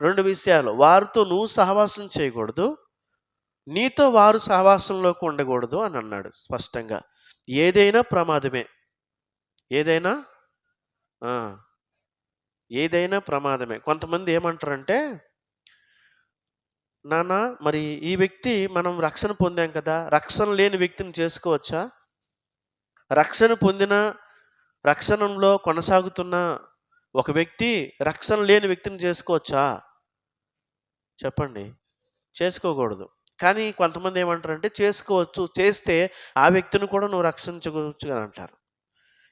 రెండు విషయాలు. వారితో నువ్వు సహవాసం చేయకూడదు. నీతో వారు సహవాసంలోకి ఉండకూడదు అని అన్నాడు స్పష్టంగా. ఏదైనా ప్రమాదమే. ఏదైనా? ఏదైనా ప్రమాదమే. కొంతమంది ఏమంటారంటే నాన్న మరి ఈ వ్యక్తి మనం రక్షణ పొందాం కదా? రక్షణ లేని వ్యక్తిని చేసుకోవచ్చా? రక్షణ పొందిన రక్షణంలో కొనసాగుతున్న ఒక వ్యక్తి రక్షణ లేని వ్యక్తిని చేసుకోవచ్చా? చెప్పండి. చేసుకోకూడదు. కానీ కొంతమంది ఏమంటారంటే చేసుకోవచ్చు చేస్తే ఆ వ్యక్తిని కూడా నువ్వు రక్షించవచ్చు అని అంటారు.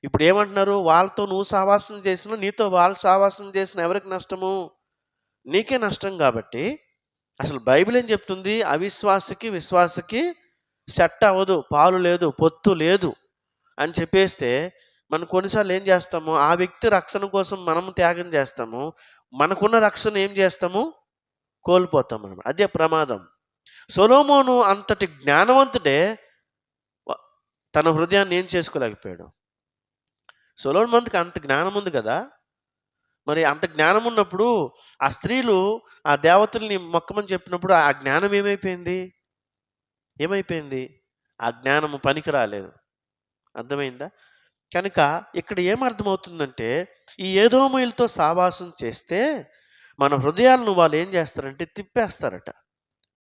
ఇప్పుడు ఏమంటున్నారు? వాళ్ళతో నువ్వు సావాసం చేసినా నీతో వాళ్ళు సావాసం చేసిన ఎవరికి నష్టము? నీకే నష్టం కాబట్టి అసలు బైబిల్ ఏం చెప్తుంది? అవిశ్వాసకి విశ్వాసకి సెట్ అవ్వదు పాలు లేదు పొత్తు లేదు అని చెప్పేస్తే మనం కొన్నిసార్లు ఏం చేస్తాము? ఆ వ్యక్తి రక్షణ కోసం మనం త్యాగం చేస్తాము. మనకున్న రక్షణ ఏం చేస్తాము? కోల్పోతాం అనమాట అదే ప్రమాదం. సొలోమోను అంతటి జ్ఞానవంతుడే తన హృదయాన్ని ఏం చేసుకోలేకపోయాడు? సొలోమోన్కి అంత జ్ఞానం ఉంది కదా? మరి అంత జ్ఞానం ఉన్నప్పుడు ఆ స్త్రీలు ఆ దేవతల్ని మొక్కమని చెప్పినప్పుడు ఆ జ్ఞానం ఏమైపోయింది? ఏమైపోయింది? ఆ జ్ఞానము పనికి రాలేదు. అర్థమైందా? కనుక ఇక్కడ ఏమర్థమవుతుందంటే ఈ ఏదోమయులతో సావాసం చేస్తే మన హృదయాలను వాళ్ళు ఏం చేస్తారంటే తిప్పేస్తారట.